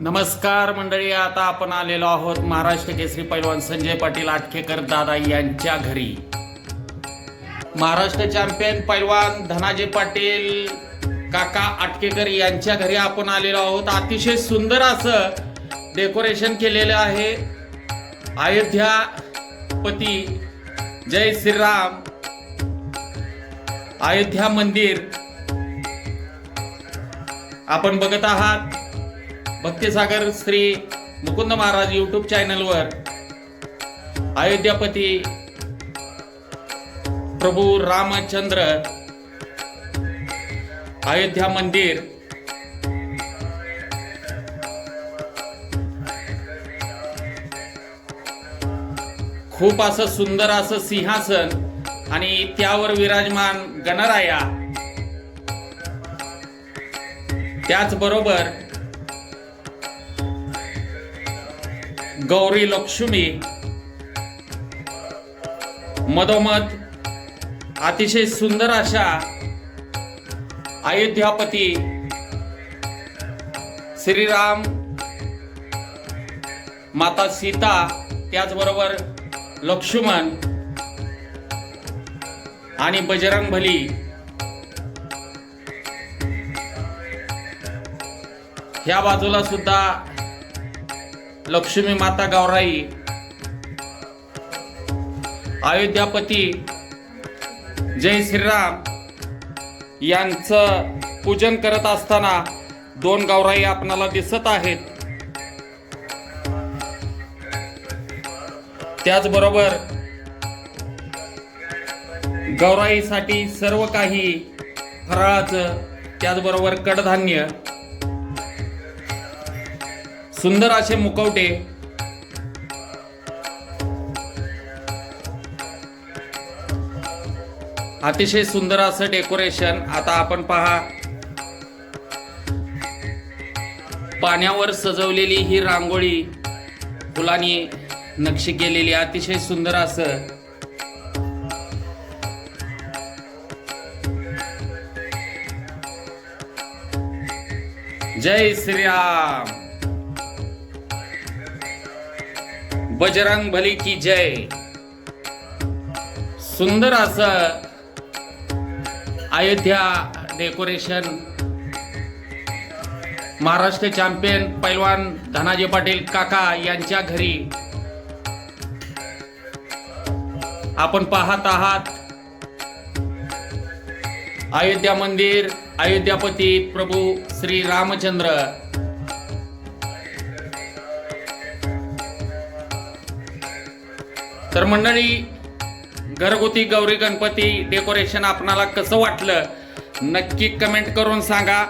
नमस्कार मंडळी आता आपण आलेलो आहोत महाराष्ट्र केसरी पैलवान संजय पाटील आटकेकर दादा यांच्या घरी. महाराष्ट्र चॅम्पियन पैलवान धनाजी पाटील काका आटकेकर यांच्या घरी आपण आलेलो आहोत. अतिशय सुंदर असं डेकोरेशन केलेलं आहे. अयोध्या पती जय श्रीराम. अयोध्या मंदिर आपण बघत आहात. भक्तिसागर श्री मुकुंद महाराज युट्यूब चॅनलवर अयोध्यापती प्रभू रामचंद्र अयोध्या मंदिर खूप असं सुंदर असं सिंहासन आणि त्यावर विराजमान गणराया. त्याचबरोबर गौरी लक्ष्मी मधोमध अतिशय सुंदर अशा अयोध्यापती श्रीराम माता सीता त्याचबरोबर लक्ष्मण आणि बजरंग भली ह्या बाजूला सुद्धा लक्ष्मी माता गावराई अयोध्यापती जय श्रीराम यांचं पूजन करत असताना दोन गावराई आपणाला दिसत आहेत. त्याचबरोबर गौराईसाठी सर्व काही फराळाचं त्याचबरोबर कडधान्य सुंदर असे मुकवटे. अतिशय सुंदर असं डेकोरेशन आता आपण पहा. पाण्यावर सजवलेली ही रांगोळी फुलांनी नक्षी केलेली अतिशय सुंदर असं. जय श्रीराम. बजरंग बली की जय। सुंदर असं अयोध्या डेकोरेशन महाराष्ट्र चॅम्पियन पैलवान धनाजी पाटील काका यांच्या घरी आपण पाहत आहात अयोध्या मंदिर अयोध्यापती प्रभू श्री रामचंद्र. तर मंडळी घरगुती गौरी गणपती डेकोरेशन आपणाला कसं वाटलं? नक्की कमेंट करून सांगा.